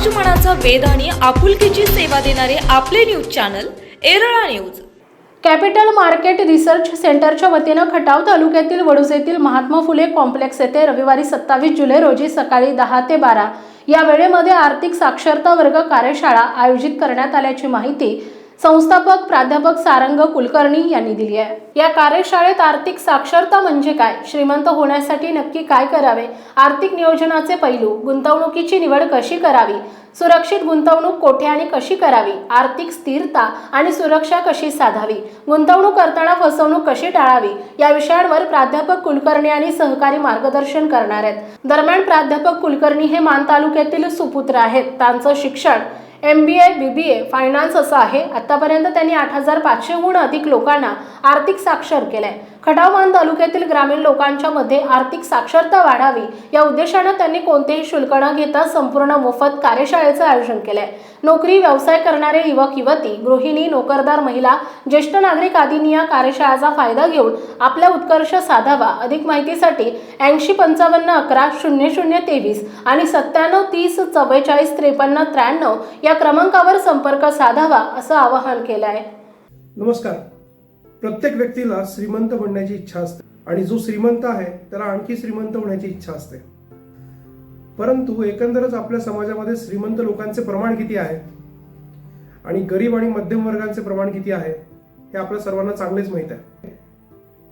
समाज मनाचा वेध आणि आपुलकीची सेवा देणारे आपले news channel Erala news. Capital market research सेंटरच्या वतीनं खटाव तालुक्यातील वडुजेतील येथील महात्मा फुले कॉम्प्लेक्स येथे रविवारी सत्तावीस जुलै रोजी सकाळी दहा ते बारा या वेळेमध्ये आर्थिक साक्षरता वर्ग कार्यशाळा आयोजित करण्यात आल्याची माहिती संस्थापक प्राध्यापक सारंग कुलकर्णी यांनी दिली आहे. या कार्यशाळेत आर्थिक साक्षरता म्हणजे काय? श्रीमंत होण्यासाठी नक्की काय करावे? आर्थिक नियोजनाचे पैलू गुंतवणुकीची निवड कशी करावी? सुरक्षित गुंतवणूक कोठे आणि कशी करावी? आर्थिक स्थिरता आणि सुरक्षा कशी साधावी? गुंतवणूक करताना फसवणूक कशी टाळावी? या विषयांवर प्राध्यापक कुलकर्णी आणि सहकारी मार्गदर्शन करणार आहेत. दरम्यान प्राध्यापक कुलकर्णी हे मान तालुक्यातील सुपुत्र आहेत. त्यांचं शिक्षण M B A B B A finance असं आहे. आतापर्यंत त्यांनी आठ हजार पाचशेहून अधिक लोकांना आर्थिक साक्षर केलं आहे खटावमान तालुक्यातील ग्रामीण लोकांच्या मध्ये आर्थिक साक्षरता वाढावी या उद्देशानं त्यांनी कोणतेही शुल्क न घेता संपूर्ण मोफत कार्यशाळेचं आयोजन केलंय. नोकरी व्यवसाय करणारे युवक युवती गृहिणी नोकरदार महिला ज्येष्ठ नागरिक आदींनी या कार्यशाळेचा फायदा घेऊन आपला उत्कर्ष साधावा. अधिक माहितीसाठी ऐंशी पंचावन्न अकरा शून्य शून्य तेवीस आणि सत्त्याण्णव तीस चव्वेचाळीस त्रेपन्न त्र्याण्णव या क्रमांकावर संपर्क साधावा असं आवाहन केलं आहे नमस्कार. प्रत्येक व्यक्तीला श्रीमंत बनण्याची इच्छा असते. आणि जो श्रीमंत आहे त्याला आणखी श्रीमंत होण्याची इच्छा असते. परंतु एकंदरच आपल्या समाजामध्ये श्रीमंत लोकांचे प्रमाण किती आहे? आणि गरीब आणि मध्यम वर्गांचे प्रमाण किती आहे? हे आपल्या सर्वांना चांगलेच माहीत आहे.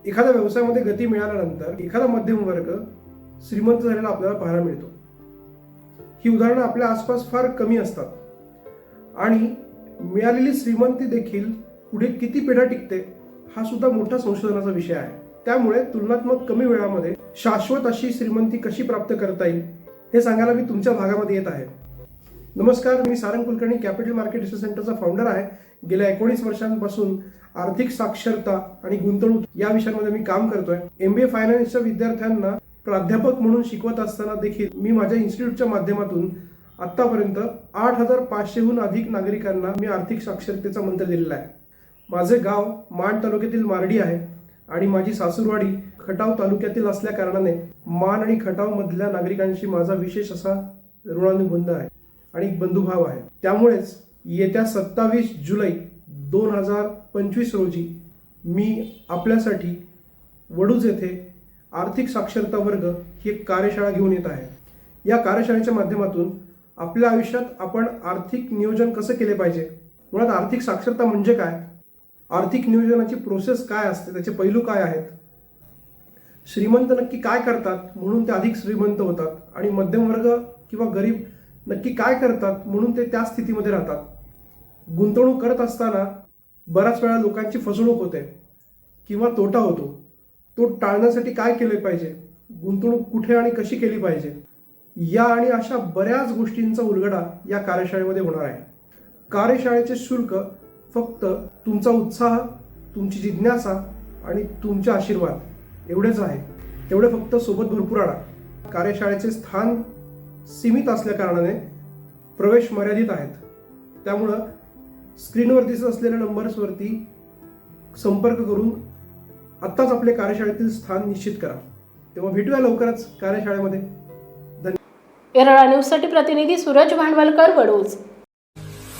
एखाद्या व्यवसायामध्ये गती मिळाल्यानंतर एखादा मध्यम वर्ग श्रीमंत झालेला आपल्याला पाहायला मिळतो. ही उदाहरणं आपल्या आसपास फार कमी असतात. आणि मिळालेली श्रीमंती देखील पुढे किती पिढ्या टिकते? हा सुद्धा मोठा संशोधनाचा विषय आहे. त्यामुळे तुलनात्मक कमी वेळामध्ये शाश्वत अशी श्रीमंती कशी प्राप्त करता येईल हे सांगायला मी तुमच्या भागामध्ये येत आहे. नमस्कार मी Sarang Kulkarni capital market research सेंटरचा फाउंडर आहे. गेल्या एकोणीस वर्षांपासून आर्थिक साक्षरता आणि गुंतवणूक या विषयांमध्ये मी काम करतोय. एमबीए फायनान्सच्या विद्यार्थ्यांना प्राध्यापक म्हणून शिकवत असताना देखील मी माझ्या इन्स्टिट्यूटच्या माध्यमातून आतापर्यंत आठ हजार पाचशेहून अधिक नागरिकांना मी आर्थिक साक्षरतेचा मंत्र दिलेला आहे. माझे गाव माण तालुक्यातील मारडी आहे आणि माझी सासूरवाडी खटाव तालुक्यातील असल्या कारणाने मान आणि खटाव मधल्या नागरिकांशी माझा विशेष असा ऋणानुबंध आहे आणि बंधुभाव आहे. त्यामुळेच येत्या सत्तावीस जुलै दोन हजार पंचवीस रोजी मी आपल्यासाठी वडूज येथे आर्थिक साक्षरता वर्ग ही एक कार्यशाळा घेऊन येत आहे. या कार्यशाळेच्या माध्यमातून आपल्या आयुष्यात आपण आर्थिक नियोजन कसं केले पाहिजे? मुळात आर्थिक साक्षरता म्हणजे काय? आर्थिक नियोजनाची प्रोसेस काय असते? त्याचे पैलू काय आहेत? श्रीमंत नक्की काय करतात? म्हणून ते अधिक श्रीमंत होतात. आणि मध्यम वर्ग किंवा गरीब नक्की काय करतात? म्हणून ते त्या स्थितीमध्ये राहतात. गुंतवणूक करत असताना बऱ्याच वेळा लोकांची फसवणूक होते किंवा तोटा होतो. तो टाळण्यासाठी काय केले पाहिजे? गुंतवणूक कुठे आणि कशी केली पाहिजे? या आणि अशा बऱ्याच गोष्टींचा उलगडा या कार्यशाळेमध्ये होणार आहे. कार्यशाळेचे शुल्क फक्त तुमचा उत्साह तुमची जिज्ञासा आणि तुमचे आशीर्वाद एवढेच आहे. तेवढे फक्त सोबत भरपूर आणा. कार्यशाळेचे स्थान सीमित असल्याकारणाने प्रवेश मर्यादित आहेत. त्यामुळं स्क्रीनवर दिसत असलेल्या नंबर्सवरती संपर्क करून आत्ताच आपले कार्यशाळेतील स्थान निश्चित करा. तेव्हा भेटूया लवकरच कार्यशाळेमध्ये. एरळा न्यूजसाठी प्रतिनिधी सूरज भांडवलकर वडूज.